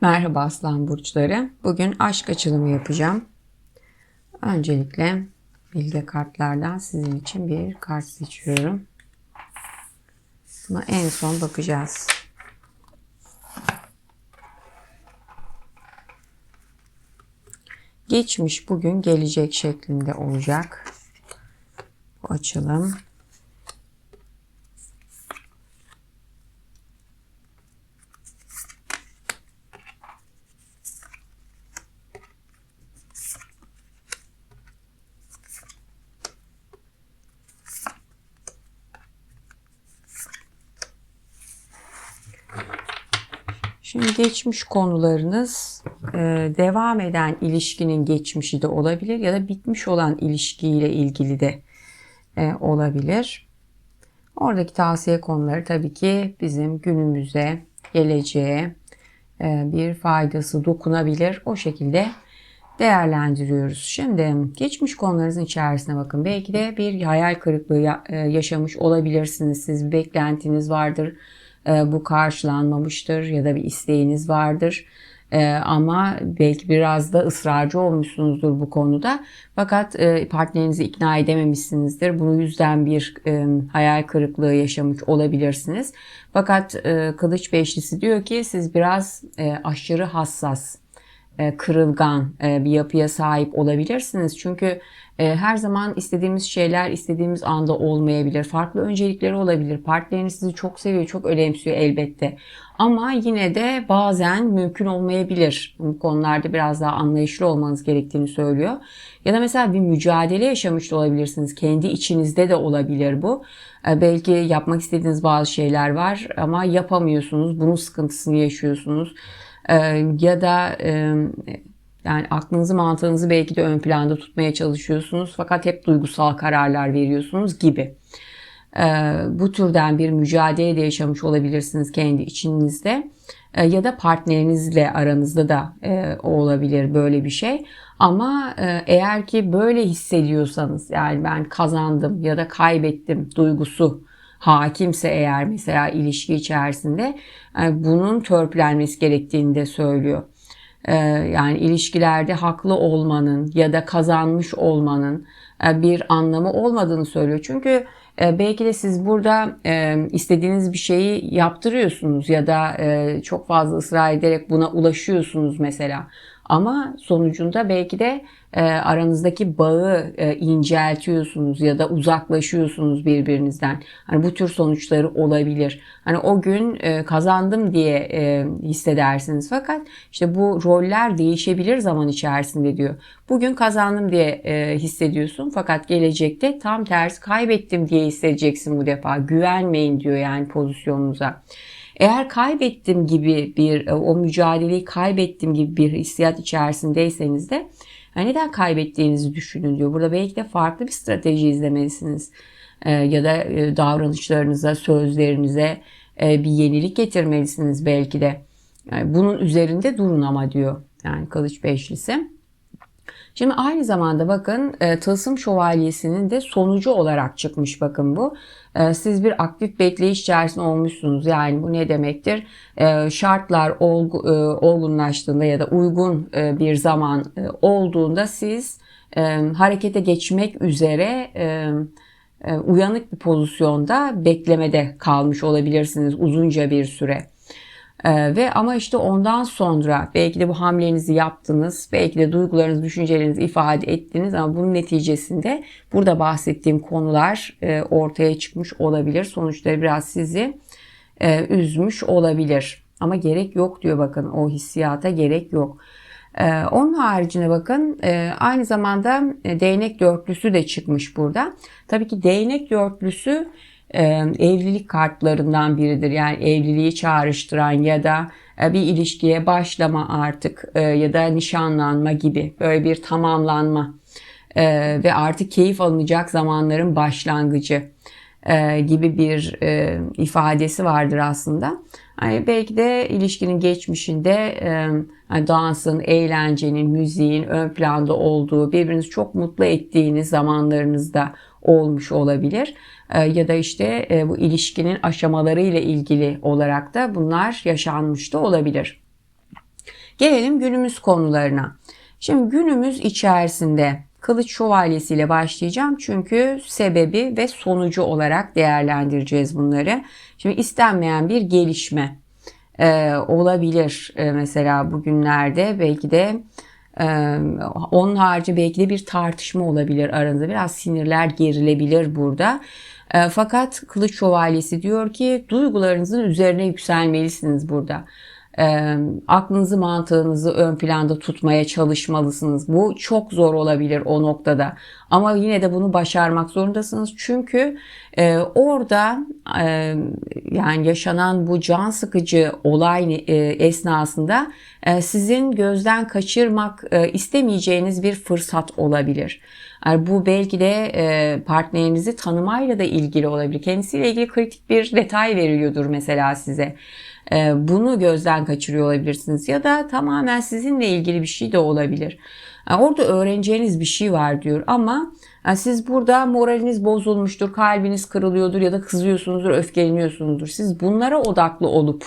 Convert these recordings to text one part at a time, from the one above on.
Merhaba Aslan Burçları. Bugün aşk açılımı yapacağım. Öncelikle bilge kartlardan sizin için bir kart seçiyorum. Buna en son bakacağız. Geçmiş bugün gelecek şeklinde olacak. Bu açılım. Şimdi geçmiş konularınız e, devam eden ilişkinin geçmişi de olabilir ya da bitmiş olan ilişkiyle ilgili de e, olabilir. Oradaki tavsiye konuları tabii ki bizim günümüze, geleceğe e, bir faydası dokunabilir. O şekilde değerlendiriyoruz. Şimdi geçmiş konularınızın içerisine bakın. Belki de bir hayal kırıklığı yaşamış olabilirsiniz. Siz beklentiniz vardır bu karşılanmamıştır ya da bir isteğiniz vardır. Ee, ama belki biraz da ısrarcı olmuşsunuzdur bu konuda. Fakat e, partnerinizi ikna edememişsinizdir. Bunu yüzden bir e, hayal kırıklığı yaşamış olabilirsiniz. Fakat e, Kılıç Beşlisi diyor ki siz biraz e, aşırı hassas, e, kırılgan e, bir yapıya sahip olabilirsiniz. Çünkü e, her zaman istediğimiz şeyler istediğimiz anda olmayabilir. Farklı öncelikleri olabilir. Partneriniz sizi çok seviyor, çok önemsiyor elbette. Ama yine de bazen mümkün olmayabilir. Bu konularda biraz daha anlayışlı olmanız gerektiğini söylüyor. Ya da mesela bir mücadele yaşamış olabilirsiniz. Kendi içinizde de olabilir bu. Belki yapmak istediğiniz bazı şeyler var ama yapamıyorsunuz. Bunun sıkıntısını yaşıyorsunuz. Ya da yani aklınızı mantığınızı belki de ön planda tutmaya çalışıyorsunuz fakat hep duygusal kararlar veriyorsunuz gibi. Ee, bu türden bir mücadele de yaşamış olabilirsiniz kendi içinizde ee, ya da partnerinizle aranızda da e, olabilir böyle bir şey. Ama e, eğer ki böyle hissediyorsanız yani ben kazandım ya da kaybettim duygusu hakimse eğer mesela ilişki içerisinde e, bunun törpülenmesi gerektiğini de söylüyor. Ee, yani ilişkilerde haklı olmanın ya da kazanmış olmanın e, bir anlamı olmadığını söylüyor. Çünkü e, belki de siz burada e, istediğiniz bir şeyi yaptırıyorsunuz ya da çok fazla ısrar ederek buna ulaşıyorsunuz mesela. Ama sonucunda belki de e, aranızdaki bağı e, inceltiyorsunuz ya da uzaklaşıyorsunuz birbirinizden. Hani bu tür sonuçları olabilir. Hani o gün e, kazandım diye e, hissedersiniz. Fakat işte bu roller değişebilir zaman içerisinde diyor. Bugün kazandım diye e, hissediyorsun fakat gelecekte tam tersi kaybettim diye hissedeceksin bu defa. Güvenmeyin diyor yani pozisyonunuza. Eğer kaybettim gibi bir e, o mücadeleyi kaybettim gibi bir hissiyat içerisindeyseniz de yani neden kaybettiğinizi düşünün diyor. Burada belki de farklı bir strateji izlemelisiniz. E, ya da e, davranışlarınıza, sözlerinize bir yenilik getirmelisiniz belki de. Yani bunun üzerinde durun ama diyor. Yani Kılıç Beşlisi. Şimdi aynı zamanda bakın e, Tılsım Şövalyesi'nin de sonucu olarak çıkmış bakın bu. E, siz bir aktif bekleyiş içerisinde olmuşsunuz. Yani bu ne demektir? E, şartlar olgu, e, olgunlaştığında ya da uygun e, bir zaman e, olduğunda siz e, harekete geçmek üzere e, e, uyanık bir pozisyonda beklemede kalmış olabilirsiniz uzunca bir süre. Ee, ve ama işte ondan sonra belki de bu hamlenizi yaptınız, belki de duygularınızı, düşüncelerinizi ifade ettiniz ama bunun neticesinde burada bahsettiğim konular e, ortaya çıkmış olabilir. Sonuçları biraz sizi e, üzmüş olabilir. Ama gerek yok diyor bakın o hissiyata gerek yok. Ee, onun haricinde bakın e, aynı zamanda e, değnek dörtlüsü de çıkmış burada. Tabii ki değnek dörtlüsü evlilik kartlarından biridir. Yani evliliği çağrıştıran ya da e, bir ilişkiye başlama artık e, ya da nişanlanma gibi böyle bir tamamlanma ve artık keyif alınacak zamanların başlangıcı gibi bir ifadesi vardır aslında. Yani belki de ilişkinin geçmişinde yani dansın, eğlencenin, müziğin ön planda olduğu, birbirinizi çok mutlu ettiğiniz zamanlarınızda olmuş olabilir. E, ya da işte e, bu ilişkinin aşamaları ile ilgili olarak da bunlar yaşanmış da olabilir. Gelelim günümüz konularına. Şimdi günümüz içerisinde Kılıç Şövalyesi ile başlayacağım çünkü sebebi ve sonucu olarak değerlendireceğiz bunları. Şimdi istenmeyen bir gelişme e, olabilir e, mesela bugünlerde belki de e, onun harici belki de bir tartışma olabilir aranızda biraz sinirler gerilebilir burada. E, fakat Kılıç Şövalyesi diyor ki duygularınızın üzerine yükselmelisiniz burada e, aklınızı mantığınızı ön planda tutmaya çalışmalısınız. Bu çok zor olabilir o noktada. Ama yine de bunu başarmak zorundasınız. Çünkü e, orada e, yani yaşanan bu can sıkıcı olay e, esnasında e, sizin gözden kaçırmak e, istemeyeceğiniz bir fırsat olabilir. Yani bu belki de e, partnerinizi tanımayla da ilgili olabilir. Kendisiyle ilgili kritik bir detay veriliyordur mesela size. Ee, bunu gözden kaçırıyor olabilirsiniz ya da tamamen sizinle ilgili bir şey de olabilir. Orada öğreneceğiniz bir şey var diyor ama siz burada moraliniz bozulmuştur, kalbiniz kırılıyordur ya da kızıyorsunuzdur, öfkeleniyorsunuzdur. Siz bunlara odaklı olup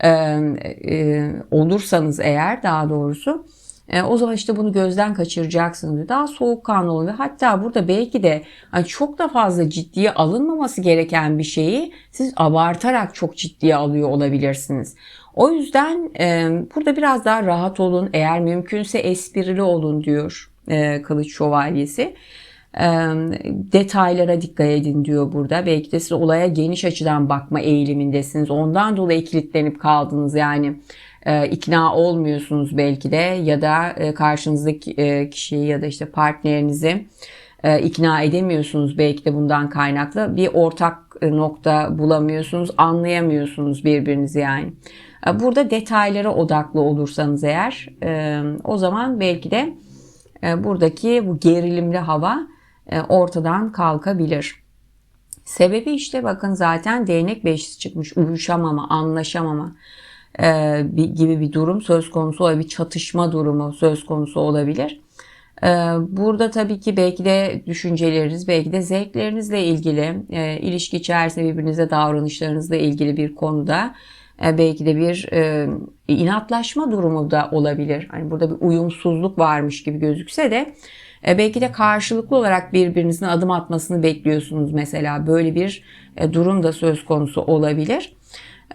e, e, olursanız eğer daha doğrusu e, o zaman işte bunu gözden kaçıracaksınız. Daha soğukkanlı olun ve hatta burada belki de hani çok da fazla ciddiye alınmaması gereken bir şeyi siz abartarak çok ciddiye alıyor olabilirsiniz. O yüzden e, burada biraz daha rahat olun. Eğer mümkünse esprili olun diyor e, Kılıç Şövalyesi. E, detaylara dikkat edin diyor burada. Belki de siz olaya geniş açıdan bakma eğilimindesiniz. Ondan dolayı kilitlenip kaldınız yani e, ikna olmuyorsunuz belki de ya da e, karşınızdaki e, kişiyi ya da işte partnerinizi e, ikna edemiyorsunuz belki de bundan kaynaklı bir ortak nokta bulamıyorsunuz anlayamıyorsunuz birbirinizi yani. E, burada detaylara odaklı olursanız eğer o zaman belki de buradaki bu gerilimli hava ortadan kalkabilir. Sebebi işte bakın zaten değnek beşisi çıkmış uyuşamama anlaşamama e, gibi bir durum söz konusu olabilir. Bir çatışma durumu söz konusu olabilir. E, burada tabii ki belki de düşünceleriniz, belki de zevklerinizle ilgili, e, ilişki içerisinde birbirinize davranışlarınızla ilgili bir konuda belki de bir inatlaşma durumu da olabilir. Hani burada bir uyumsuzluk varmış gibi gözükse de belki de karşılıklı olarak birbirinizin adım atmasını bekliyorsunuz mesela. Böyle bir durum da söz konusu olabilir.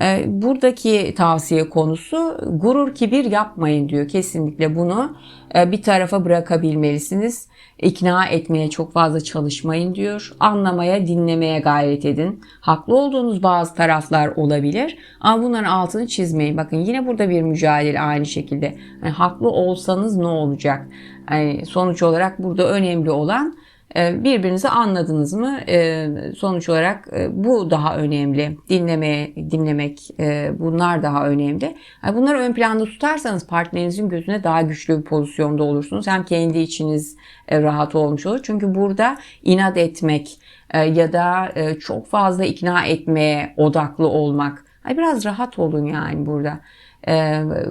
Ee, buradaki tavsiye konusu gurur kibir yapmayın diyor. Kesinlikle bunu e, bir tarafa bırakabilmelisiniz. İkna etmeye çok fazla çalışmayın diyor. Anlamaya, dinlemeye gayret edin. Haklı olduğunuz bazı taraflar olabilir ama bunların altını çizmeyin. Bakın yine burada bir mücadele aynı şekilde. Yani haklı olsanız ne olacak? Yani sonuç olarak burada önemli olan birbirinizi anladınız mı? Ee, sonuç olarak e, bu daha önemli. Dinlemeye, dinlemek e, bunlar daha önemli. Bunları ön planda tutarsanız partnerinizin gözüne daha güçlü bir pozisyonda olursunuz. Hem kendi içiniz e, rahat olmuş olur. Çünkü burada inat etmek ya da çok fazla ikna etmeye odaklı olmak. Biraz rahat olun yani burada.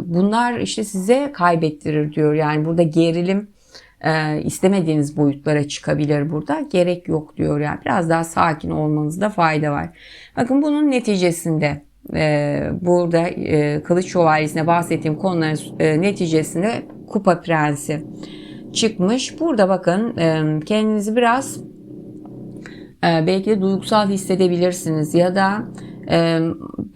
Bunlar işte size kaybettirir diyor. Yani burada gerilim e, istemediğiniz boyutlara çıkabilir burada. Gerek yok diyor yani. Biraz daha sakin olmanızda fayda var. Bakın bunun neticesinde e, burada e, Kılıç Şövalyesi'ne bahsettiğim konuların e, neticesinde Kupa Prensi çıkmış. Burada bakın kendinizi biraz belki de duygusal hissedebilirsiniz ya da e,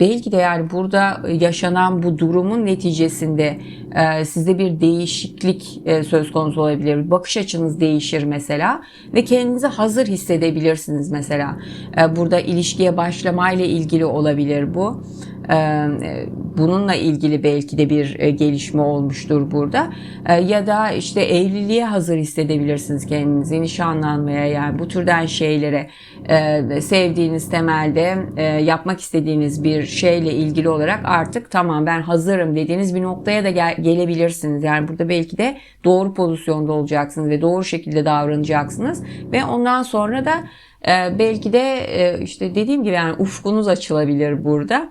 belki de yani burada yaşanan bu durumun neticesinde e, sizde bir değişiklik e, söz konusu olabilir. Bakış açınız değişir mesela ve kendinizi hazır hissedebilirsiniz mesela. E, burada ilişkiye başlamayla ilgili olabilir bu. Bununla ilgili belki de bir gelişme olmuştur burada. Ya da işte evliliğe hazır hissedebilirsiniz kendinizi, nişanlanmaya yani bu türden şeylere sevdiğiniz temelde yapmak istediğiniz bir şeyle ilgili olarak artık tamam ben hazırım dediğiniz bir noktaya da gel gelebilirsiniz. Yani burada belki de doğru pozisyonda olacaksınız ve doğru şekilde davranacaksınız ve ondan sonra da belki de işte dediğim gibi yani ufkunuz açılabilir burada.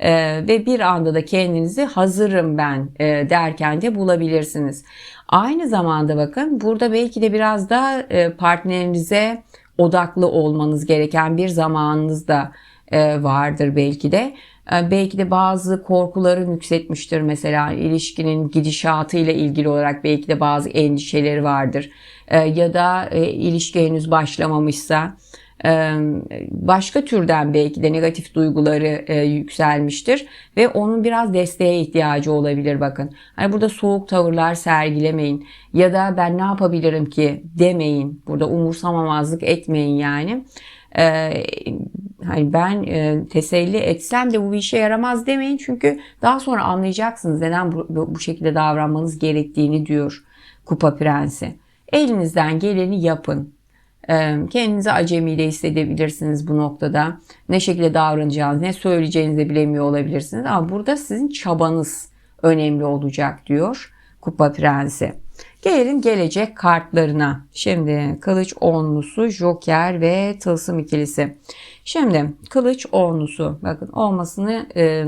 Ee, ve bir anda da kendinizi hazırım ben e, derken de bulabilirsiniz. Aynı zamanda bakın burada belki de biraz da e, partnerinize odaklı olmanız gereken bir zamanınız da e, vardır belki de. E, belki de bazı korkuları yükseltmiştir mesela ilişkinin gidişatı ile ilgili olarak belki de bazı endişeleri vardır. E, ya da e, ilişki henüz başlamamışsa başka türden belki de negatif duyguları yükselmiştir ve onun biraz desteğe ihtiyacı olabilir bakın. Hani burada soğuk tavırlar sergilemeyin ya da ben ne yapabilirim ki demeyin. Burada umursamamazlık etmeyin yani. Hani ben teselli etsem de bu bir işe yaramaz demeyin çünkü daha sonra anlayacaksınız neden bu, bu şekilde davranmanız gerektiğini diyor Kupa Prensi. Elinizden geleni yapın. Kendinizi acemi de hissedebilirsiniz bu noktada. Ne şekilde davranacağınızı, ne söyleyeceğinizi de bilemiyor olabilirsiniz. Ama burada sizin çabanız önemli olacak diyor Kupa Prensi. Gelelim gelecek kartlarına. Şimdi kılıç onlusu, joker ve tılsım ikilisi. Şimdi kılıç onlusu bakın olmasını e,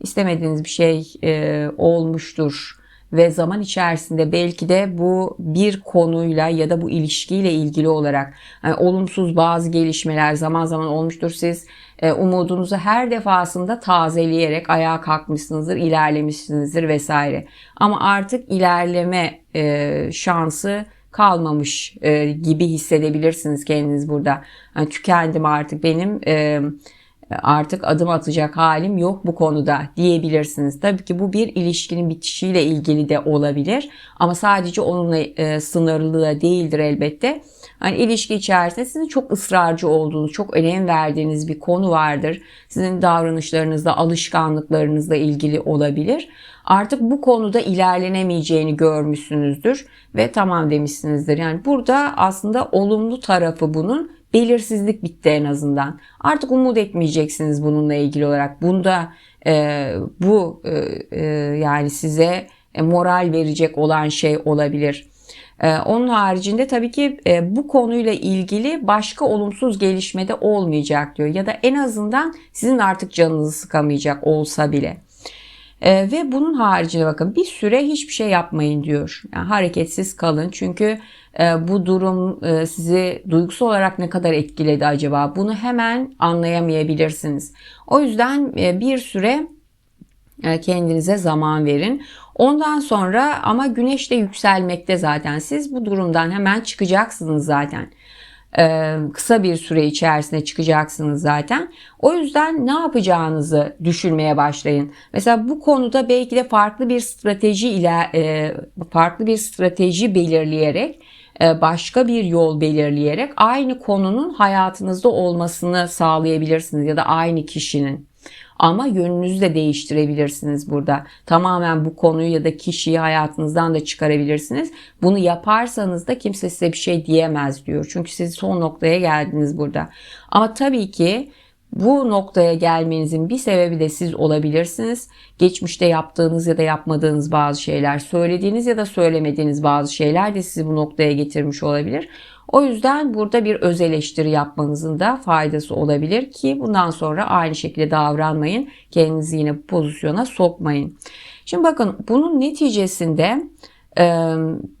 istemediğiniz bir şey e, olmuştur ve zaman içerisinde belki de bu bir konuyla ya da bu ilişkiyle ilgili olarak yani olumsuz bazı gelişmeler zaman zaman olmuştur. Siz e, umudunuzu her defasında tazeleyerek ayağa kalkmışsınızdır, ilerlemişsinizdir vesaire. Ama artık ilerleme e, şansı kalmamış e, gibi hissedebilirsiniz kendiniz burada. Yani tükendim artık benim e, artık adım atacak halim yok bu konuda diyebilirsiniz. Tabii ki bu bir ilişkinin bitişiyle ilgili de olabilir ama sadece onunla e, sınırlı değildir elbette. Hani ilişki içerisinde sizin çok ısrarcı olduğunuz, çok önem verdiğiniz bir konu vardır. Sizin davranışlarınızla, alışkanlıklarınızla ilgili olabilir. Artık bu konuda ilerlenemeyeceğini görmüşsünüzdür ve tamam demişsinizdir. Yani burada aslında olumlu tarafı bunun belirsizlik bitti en azından. Artık umut etmeyeceksiniz bununla ilgili olarak. Bunda e, bu e, e, yani size e, moral verecek olan şey olabilir. E, onun haricinde tabii ki e, bu konuyla ilgili başka olumsuz gelişme de olmayacak diyor. Ya da en azından sizin artık canınızı sıkamayacak olsa bile. E, ve bunun haricinde bakın bir süre hiçbir şey yapmayın diyor. Yani hareketsiz kalın çünkü e, bu durum e, sizi duygusal olarak ne kadar etkiledi acaba? Bunu hemen anlayamayabilirsiniz. O yüzden e, bir süre e, kendinize zaman verin. Ondan sonra ama güneş de yükselmekte zaten. Siz bu durumdan hemen çıkacaksınız zaten. Ee, kısa bir süre içerisinde çıkacaksınız zaten. O yüzden ne yapacağınızı düşünmeye başlayın. Mesela bu konuda belki de farklı bir strateji ile e, farklı bir strateji belirleyerek e, başka bir yol belirleyerek aynı konunun hayatınızda olmasını sağlayabilirsiniz ya da aynı kişinin. Ama yönünüzü de değiştirebilirsiniz burada. Tamamen bu konuyu ya da kişiyi hayatınızdan da çıkarabilirsiniz. Bunu yaparsanız da kimse size bir şey diyemez diyor. Çünkü siz son noktaya geldiniz burada. Ama tabii ki bu noktaya gelmenizin bir sebebi de siz olabilirsiniz. Geçmişte yaptığınız ya da yapmadığınız bazı şeyler, söylediğiniz ya da söylemediğiniz bazı şeyler de sizi bu noktaya getirmiş olabilir. O yüzden burada bir öz eleştiri yapmanızın da faydası olabilir ki bundan sonra aynı şekilde davranmayın. Kendinizi yine pozisyona sokmayın. Şimdi bakın bunun neticesinde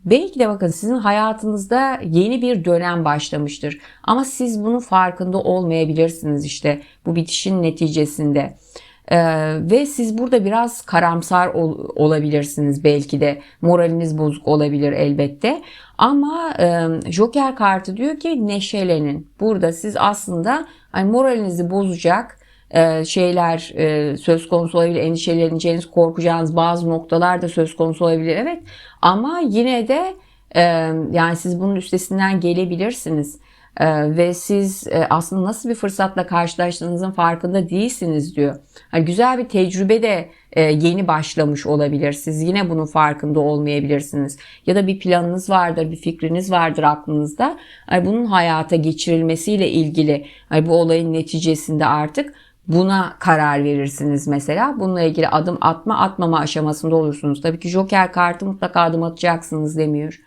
belki de bakın sizin hayatınızda yeni bir dönem başlamıştır. Ama siz bunun farkında olmayabilirsiniz işte bu bitişin neticesinde. Ee, ve siz burada biraz karamsar ol, olabilirsiniz. Belki de moraliniz bozuk olabilir elbette. Ama e, Joker kartı diyor ki neşelenin. Burada siz aslında hani moralinizi bozacak e, şeyler e, söz konusu olabilir endişeleneceğiniz korkacağınız bazı noktalar da söz konusu olabilir. Evet. Ama yine de e, yani siz bunun üstesinden gelebilirsiniz ee, ve siz e, aslında nasıl bir fırsatla karşılaştığınızın farkında değilsiniz diyor. Yani güzel bir tecrübe de e, yeni başlamış olabilir. Siz yine bunun farkında olmayabilirsiniz. Ya da bir planınız vardır, bir fikriniz vardır aklınızda. Yani bunun hayata geçirilmesiyle ilgili yani bu olayın neticesinde artık buna karar verirsiniz mesela. Bununla ilgili adım atma atmama aşamasında olursunuz. Tabii ki Joker kartı mutlaka adım atacaksınız demiyor.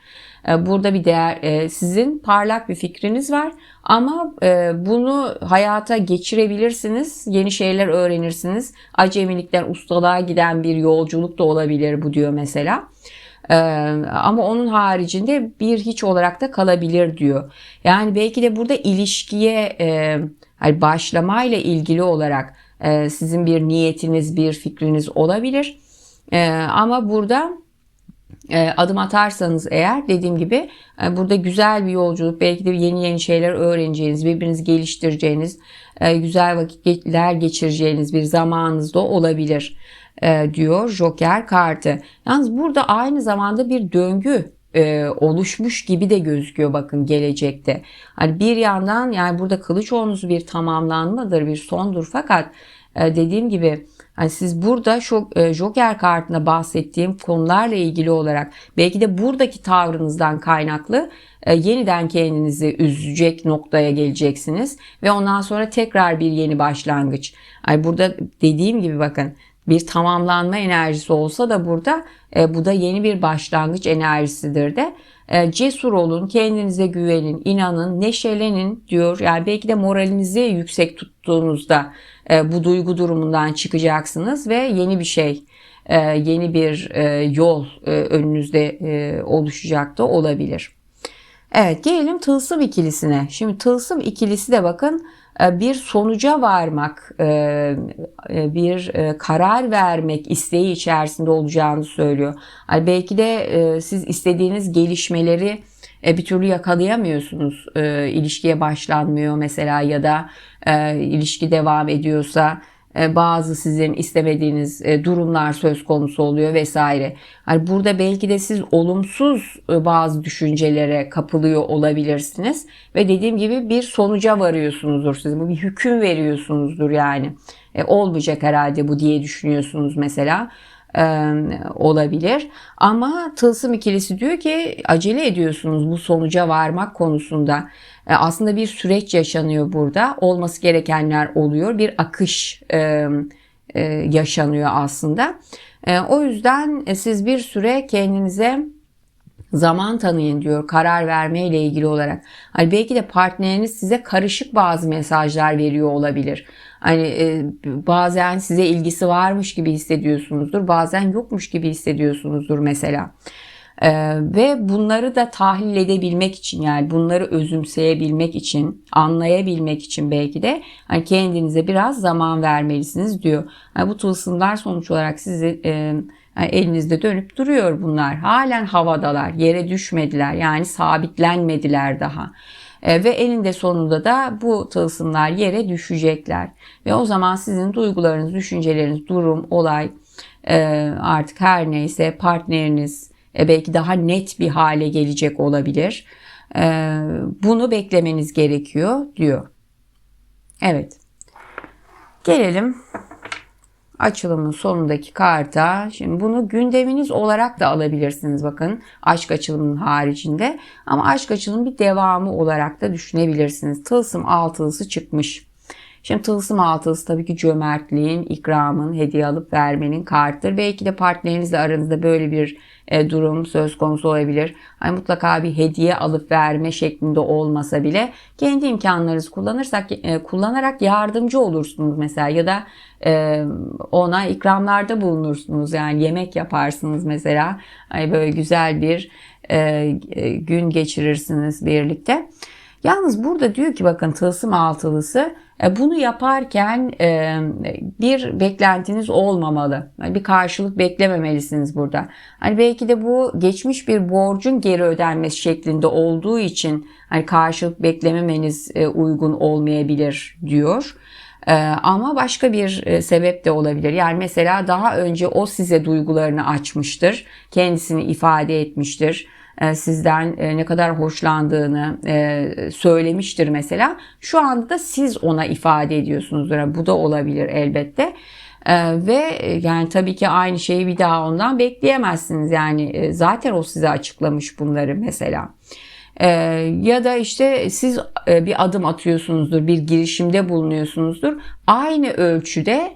E, burada bir değer e, sizin parlak bir fikriniz var ama e, bunu hayata geçirebilirsiniz. Yeni şeyler öğrenirsiniz. Acemilikten ustalığa giden bir yolculuk da olabilir bu diyor mesela. ama onun haricinde bir hiç olarak da kalabilir diyor. Yani belki de burada ilişkiye hani başlamayla ilgili olarak e, sizin bir niyetiniz, bir fikriniz olabilir. E, ama burada e, adım atarsanız eğer dediğim gibi e, burada güzel bir yolculuk belki de yeni yeni şeyler öğreneceğiniz birbirinizi geliştireceğiniz e, güzel vakitler geçireceğiniz bir zamanınız da olabilir diyor Joker kartı. Yalnız burada aynı zamanda bir döngü oluşmuş gibi de gözüküyor bakın gelecekte. Hani bir yandan yani burada kılıç onuzu bir tamamlanmadır, bir sondur fakat dediğim gibi yani siz burada şu e, Joker kartında bahsettiğim konularla ilgili olarak belki de buradaki tavrınızdan kaynaklı e, yeniden kendinizi üzecek noktaya geleceksiniz ve ondan sonra tekrar bir yeni başlangıç. Ay burada dediğim gibi bakın bir tamamlanma enerjisi olsa da burada e, bu da yeni bir başlangıç enerjisidir de cesur olun, kendinize güvenin, inanın, neşelenin diyor. Yani belki de moralinizi yüksek tuttuğunuzda e, bu duygu durumundan çıkacaksınız ve yeni bir şey, e, yeni bir e, yol e, önünüzde e, oluşacak da olabilir. Evet gelelim tılsım ikilisine. Şimdi tılsım ikilisi de bakın e, bir sonuca varmak, e, e, bir karar vermek isteği içerisinde olacağını söylüyor. Belki de siz istediğiniz gelişmeleri bir türlü yakalayamıyorsunuz. İlişkiye başlanmıyor mesela ya da ilişki devam ediyorsa e, bazı sizin istemediğiniz e, durumlar söz konusu oluyor vesaire. Hani burada belki de siz olumsuz e, bazı düşüncelere kapılıyor olabilirsiniz ve dediğim gibi bir sonuca varıyorsunuzdur siz. Bir hüküm veriyorsunuzdur yani. E, olmayacak herhalde bu diye düşünüyorsunuz mesela olabilir. Ama tılsım ikilisi diyor ki acele ediyorsunuz bu sonuca varmak konusunda. E, aslında bir süreç yaşanıyor burada. Olması gerekenler oluyor. Bir akış e, e, yaşanıyor aslında. O yüzden siz bir süre kendinize zaman tanıyın diyor karar verme ile ilgili olarak. Hani belki de partneriniz size karışık bazı mesajlar veriyor olabilir. Hani e, bazen size ilgisi varmış gibi hissediyorsunuzdur, bazen yokmuş gibi hissediyorsunuzdur mesela. Ee, ve bunları da tahlil edebilmek için yani bunları özümseyebilmek için, anlayabilmek için belki de hani kendinize biraz zaman vermelisiniz diyor. Yani bu tılsımlar sonuç olarak sizi e, elinizde dönüp duruyor bunlar. Halen havadalar, yere düşmediler yani sabitlenmediler daha. E, ve elinde sonunda da bu tılsımlar yere düşecekler. Ve o zaman sizin duygularınız, düşünceleriniz, durum, olay e, artık her neyse partneriniz, e, belki daha net bir hale gelecek olabilir. E, bunu beklemeniz gerekiyor diyor. Evet. Gelelim açılımın sonundaki karta. Şimdi bunu gündeminiz olarak da alabilirsiniz bakın aşk açılımının haricinde. Ama aşk açılımın bir devamı olarak da düşünebilirsiniz. Tılsım altılısı çıkmış. Şimdi tılsım altısı tabii ki cömertliğin, ikramın, hediye alıp vermenin kartıdır. Belki de partnerinizle aranızda böyle bir e, durum söz konusu olabilir. Hani mutlaka bir hediye alıp verme şeklinde olmasa bile kendi imkanlarınızı kullanırsak e, kullanarak yardımcı olursunuz mesela ya da e, ona ikramlarda bulunursunuz. Yani yemek yaparsınız mesela. Hani böyle güzel bir gün geçirirsiniz birlikte. Yalnız burada diyor ki bakın tılsım altılısı bunu yaparken e, bir beklentiniz olmamalı. Bir karşılık beklememelisiniz burada. Hani belki de bu geçmiş bir borcun geri ödenmesi şeklinde olduğu için hani karşılık beklememeniz e, uygun olmayabilir diyor. Ama başka bir sebep de olabilir. Yani mesela daha önce o size duygularını açmıştır, kendisini ifade etmiştir e, sizden e, ne kadar hoşlandığını e, söylemiştir mesela. Şu anda da siz ona ifade ediyorsunuzdur. Bu da olabilir elbette. ve yani tabii ki aynı şeyi bir daha ondan bekleyemezsiniz. Yani zaten o size açıklamış bunları mesela. Ya da işte siz bir adım atıyorsunuzdur, bir girişimde bulunuyorsunuzdur. Aynı ölçüde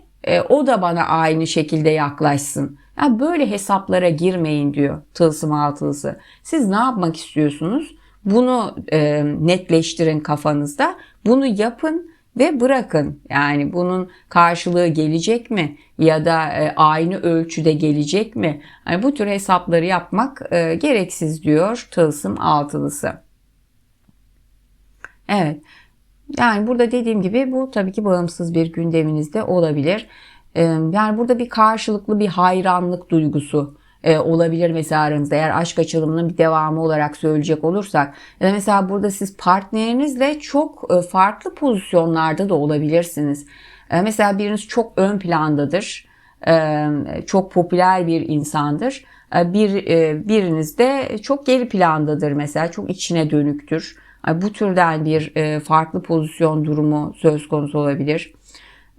o da bana aynı şekilde yaklaşsın. Yani böyle hesaplara girmeyin diyor tılsım altılısı. Siz ne yapmak istiyorsunuz? Bunu e, netleştirin kafanızda. Bunu yapın ve bırakın. Yani bunun karşılığı gelecek mi ya da e, aynı ölçüde gelecek mi? Yani bu tür hesapları yapmak e, gereksiz diyor tılsım altılısı. Evet. Yani burada dediğim gibi bu tabii ki bağımsız bir gündeminizde olabilir. Yani burada bir karşılıklı bir hayranlık duygusu e, olabilir mesela aranızda. Eğer aşk açılımının bir devamı olarak söyleyecek olursak. Da mesela burada siz partnerinizle çok e, farklı pozisyonlarda da olabilirsiniz. E, Mesela biriniz çok ön plandadır. E, Çok popüler bir insandır. E, Bir e, biriniz de çok geri plandadır mesela. Çok içine dönüktür. E, Bu türden bir e, farklı pozisyon durumu söz konusu olabilir.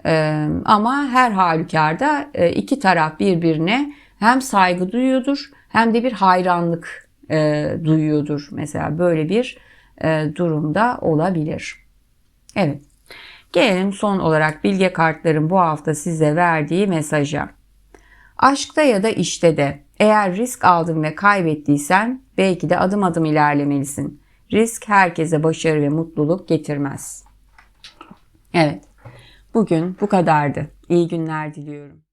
Ee, ama her halükarda e, iki taraf birbirine hem saygı duyuyordur hem de bir hayranlık e, duyuyordur. Mesela böyle bir e, durumda olabilir. Evet. Gelelim son olarak bilge kartların bu hafta size verdiği mesaja. Aşkta ya da işte de eğer risk aldın ve kaybettiysen belki de adım adım ilerlemelisin. Risk herkese başarı ve mutluluk getirmez. Evet. Bugün bu kadardı. İyi günler diliyorum.